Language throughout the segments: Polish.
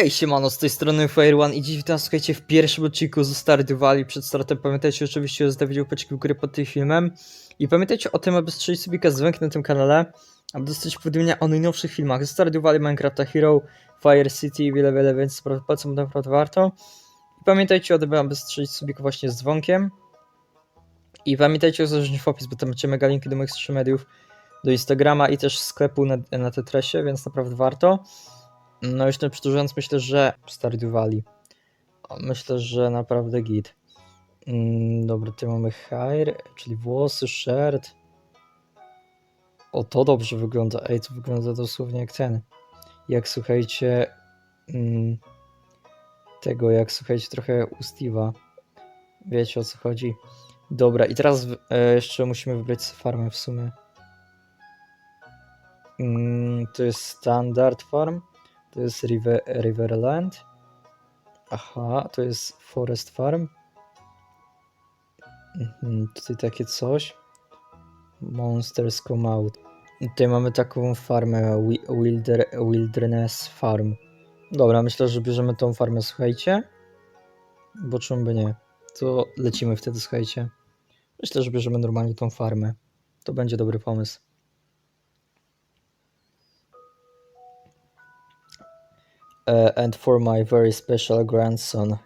Hej, siemano, z tej strony Fire One i dziś witam, słuchajcie, w pierwszym odcinku z Stardew przed startem. Pamiętajcie oczywiście o zostawić łapeczki w górę pod tym filmem i pamiętajcie o tym, aby strzelić sobie dzwonek na tym kanale, aby dostać powiadomienia o najnowszych filmach z Stardew Minecrafta Hero, Fire City i wiele, wiele więcej, polecam, naprawdę warto. I pamiętajcie o tym, aby strzelić sobie właśnie z dzwonkiem. I pamiętajcie o założeniu w opis, bo tam macie mega linki do moich social mediów, do Instagrama i też sklepu na, na Tetresie, więc naprawdę warto. No już nie przedłużając, myślę, że Stardew Valley. Myślę, że naprawdę git. Mm, dobra, tu mamy hair, czyli włosy, shirt. O, to dobrze wygląda. Ej, to wygląda dosłownie jak ten. Jak słuchajcie... Mm, tego, jak słuchajcie trochę u Steve'a. Wiecie o co chodzi. Dobra, i teraz e, jeszcze musimy wybrać farmę w sumie. Mm, to jest Standard Farm. To jest River, Riverland. Aha, to jest Forest Farm. Mhm, tutaj takie coś. Monsters Come Out. I Tutaj mamy taką farmę Wi- Wilder, Wilderness Farm. Dobra, myślę, że bierzemy tą farmę, słuchajcie. Bo czemu by nie? To lecimy wtedy, słuchajcie. Myślę, że bierzemy normalnie tą farmę. To będzie dobry pomysł. Uh, and for my very special grandson.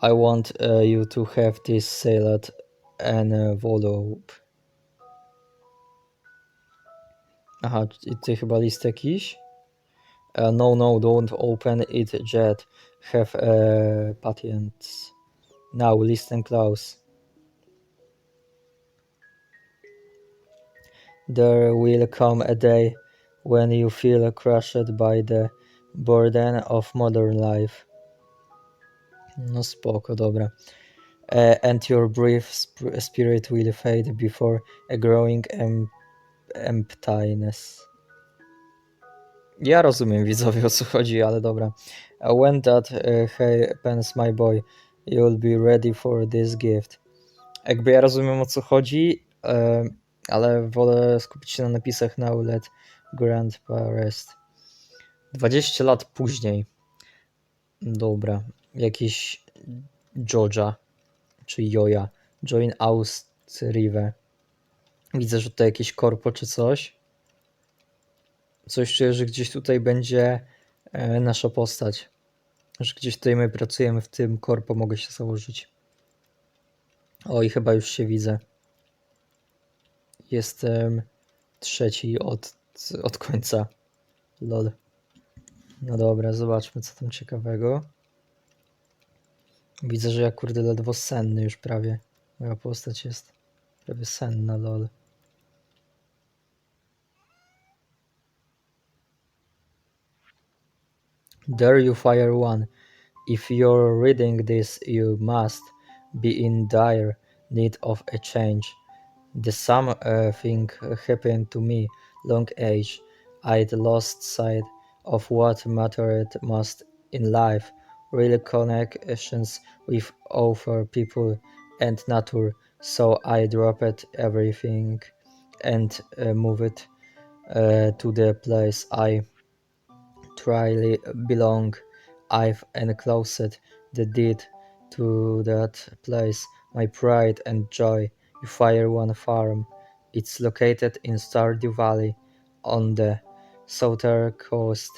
I want uh, you to have this salad and envelope. Aha, i ty chyba list jakiś? Uh, no, no, don't open it yet. Have uh, patience. Now listen close. There will come a day when you feel crushed by the burden of modern life. No spoko, dobra. Uh, and your brief sp- spirit will fade before a growing em- emptiness. Ja rozumiem widzowie o co chodzi, ale dobra. Uh, when that uh, happens, my boy, you'll be ready for this gift. Jakby ja rozumiem o co chodzi, e, ale wolę skupić się na napisach Now Let Grandpa Rest. 20 lat później. Dobra. Jakiś Georgia, czy Joja. Join Austrive. Widzę, że to jakieś korpo czy coś. Coś czuję, że gdzieś tutaj będzie e, nasza postać. Że gdzieś tutaj my pracujemy w tym korpo, mogę się założyć. Oj, chyba już się widzę. Jestem trzeci od, od końca. Lol. No dobra, zobaczmy co tam ciekawego. Widzę, że ja kurde ledwo senny już prawie. Moja postać jest prawie senna, lol. There you fire one. If you're reading this, you must be in dire need of a change. The same uh, thing happened to me long age. I'd lost sight of what mattered most in life, real connections with other people and nature. So I dropped everything and uh, moved uh, to the place I truly belong. I've enclosed the deed to that place, my pride and joy. You fire one farm. It's located in Stardew Valley on the southern coast.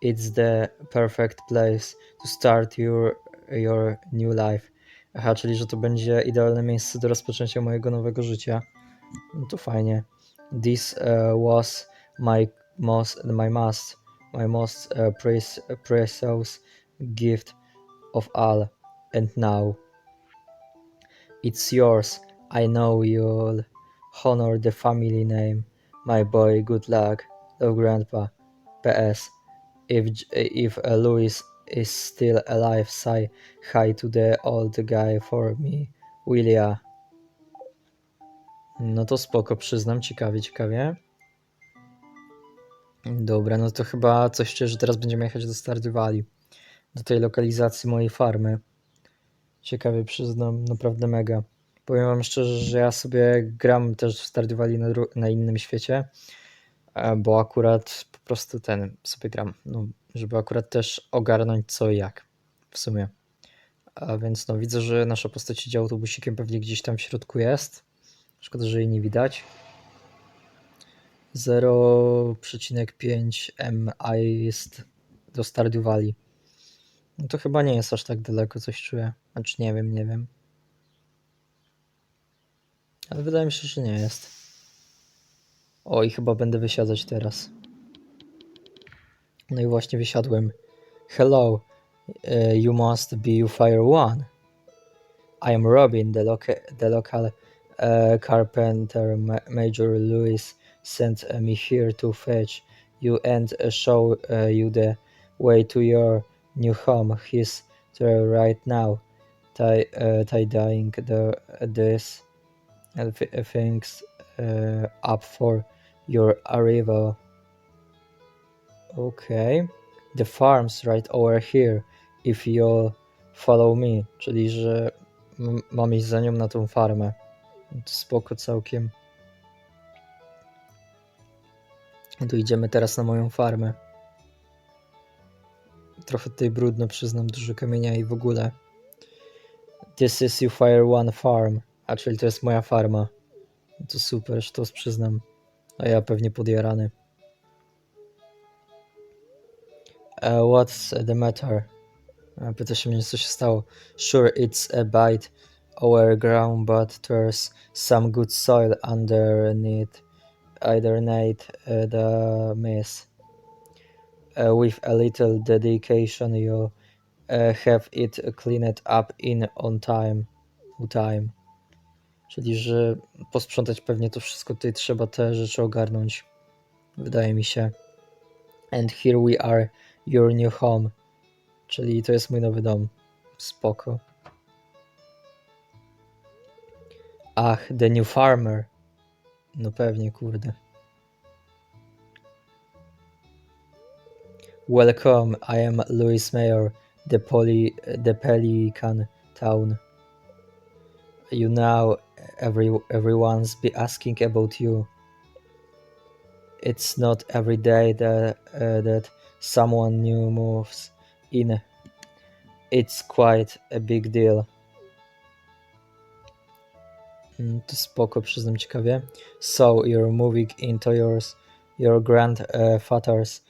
It's the perfect place to start your, your new life. Aha, czyli że to będzie idealne miejsce do rozpoczęcia mojego nowego życia. No to fajnie. This uh, was my most, my must, my most uh, precious, precious gift of all. And now it's yours. I know you'll honor the family name. My boy, good luck. Love, Grandpa. P.S. If if uh, Louis is still alive, say hi to the old guy for me, Willia. No to spoko, przyznam, ciekawie, ciekawie. Dobra, no to chyba coś że teraz będziemy jechać do Stardew Valley. Do tej lokalizacji mojej farmy. Ciekawie, przyznam, naprawdę mega. Powiem wam szczerze, że ja sobie gram też w Stardew Valley na, na innym świecie. e, bo akurat po prostu ten sobie gram, no, żeby akurat też ogarnąć co i jak w sumie. A więc no widzę, że nasza postać idzie autobusikiem pewnie gdzieś tam w środku jest. Szkoda, że jej nie widać. 0,5 MI jest do Stardew Valley. No to chyba nie jest aż tak daleko, coś czuję. Znaczy nie wiem, nie wiem. Ale wydaje mi się, że nie jest. O, i chyba będę wysiadać teraz. No i właśnie wysiadłem. Hello, uh, you must be Fire One. I am Robin, the, loca- the local uh, carpenter. Ma- Major Lewis sent uh, me here to fetch you and uh, show uh, you the way to your new home. He's there right now, tie, uh, tie-dyeing the, this and th- things uh, up for your arrival. Okay. The farm's right over here, if you'll follow me. Czyli, że mam iść za nią na tą farmę. Spoko całkiem. Tu idziemy teraz na moją farmę. Trochę tutaj brudno, przyznam, dużo kamienia i w ogóle. This is you Fire One Farm. A czyli to jest moja farma. To super, to przyznam. A ja pewnie podjarany. Uh, what's the matter? Uh, Pyta się mnie, co się stało. Sure, it's a bite over ground, but there's some good soil underneath. Underneath uh, the mess. Uh, with a little dedication, you uh, have it cleaned up in on time. On time. Czyli, że posprzątać pewnie to wszystko tutaj trzeba te rzeczy ogarnąć. Wydaje mi się. And here we are, your new home. Czyli to jest mój nowy dom. Spoko. Ach, the new farmer. No pewnie, kurde. Welcome, I am Louis Mayer, the, poly, the Pelican Town. You know, every, everyone's be asking about you. It's not every day that, uh, that someone new moves in. It's quite a big deal. Mm, To spoko, przyznam ciekawie. So, you're moving into yours, your grandfather's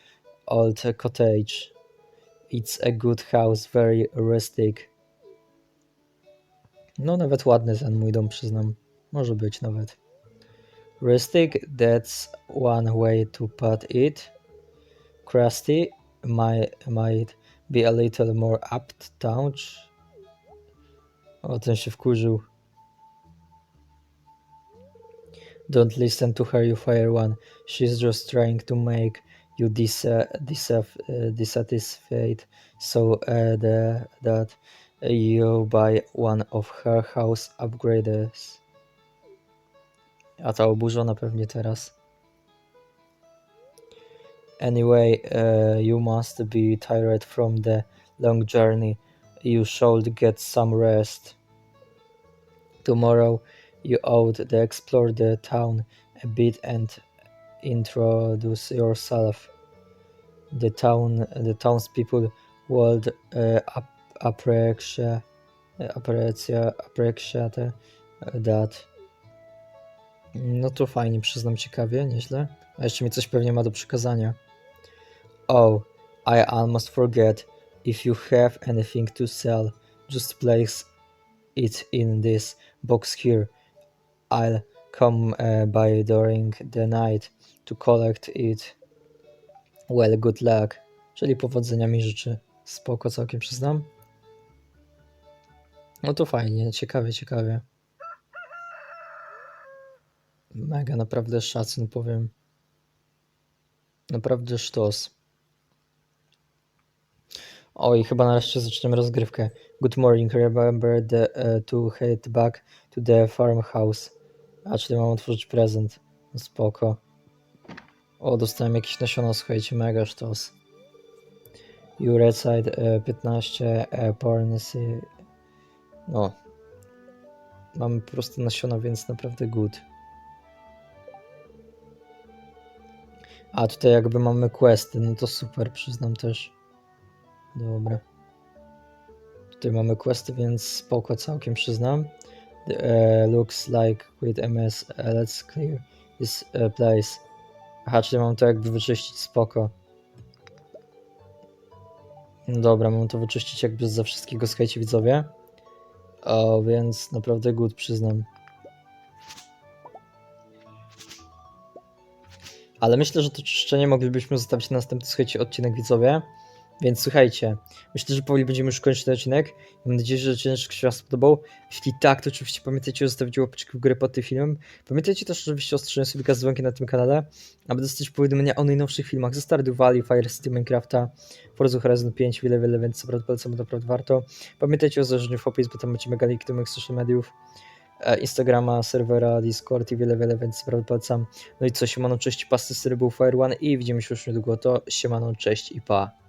old cottage. It's a good house, very rustic. No, nawet ładny ten mój dom, przyznam. Może być nawet. Rustic, that's one way to put it. Crusty might, might be a little more uptown. O, ten się wkurzył. Don't listen to her, you fire one. She's just trying to make you dis- uh, disaf- uh, dissatisfied so uh, the, that you buy one of her house upgrades. A ta oburzona pewnie teraz. Anyway, uh, you must be tired from the long journey. You should get some rest. Tomorrow you ought to explore the town a bit and introduce yourself. The town, the townspeople would uh, appreciate, appreciate, that. No to fajnie, przyznam ciekawie, nieźle. A jeszcze mi coś pewnie ma do przekazania. Oh, I almost forget. If you have anything to sell, just place it in this box here. I'll come uh, by during the night to collect it. Well, good luck. Czyli powodzenia mi życzy. Spoko całkiem przyznam. No to fajnie, ciekawie, ciekawie. Mega, naprawdę szacun powiem. Naprawdę sztos. Oj, chyba nareszcie zaczniemy rozgrywkę. Good morning, remember the, uh, to head back to the farmhouse. A, czyli mam otworzyć prezent. No spoko. O, dostałem jakieś nasiona, słuchajcie, mega sztos. You red side uh, 15 uh. No. Mamy po prostu nasiona, więc naprawdę good. A tutaj jakby mamy questy, no to super, przyznam też. Dobra. Tutaj mamy questy, więc spoko całkiem przyznam. E, looks like quit MS, e, let's clear this e, place. Aha, czyli mam to jakby wyczyścić, spoko. No Dobra, mam to wyczyścić jakby ze wszystkiego, słuchajcie widzowie. O, więc naprawdę good, przyznam. Ale myślę, że to czyszczenie moglibyśmy zostawić na następny, słuchajcie, odcinek widzowie. Więc słuchajcie, myślę, że powoli będziemy już kończyć ten odcinek. Mam nadzieję, że odcinek się Wam spodobał. Jeśli tak, to oczywiście pamiętajcie o zostawić łapeczkę w górę pod tym filmem. Pamiętajcie też oczywiście o strzeleniu sobie z na tym kanale, aby dostać powiadomienia o najnowszych filmach ze Stardew Valley, Fire City, Minecrafta, Forza Horizon 5, wiele, wiele, więc naprawdę polecam, bo naprawdę warto. Pamiętajcie o założeniu w opis, bo tam macie mega linki do moich social mediów. e, Instagrama, serwera, Discord i wiele, wiele, więc naprawdę polecam. No i co, siemano, cześć, pasty z rybu Fire One i widzimy się już niedługo, to siemano, cześć i pa.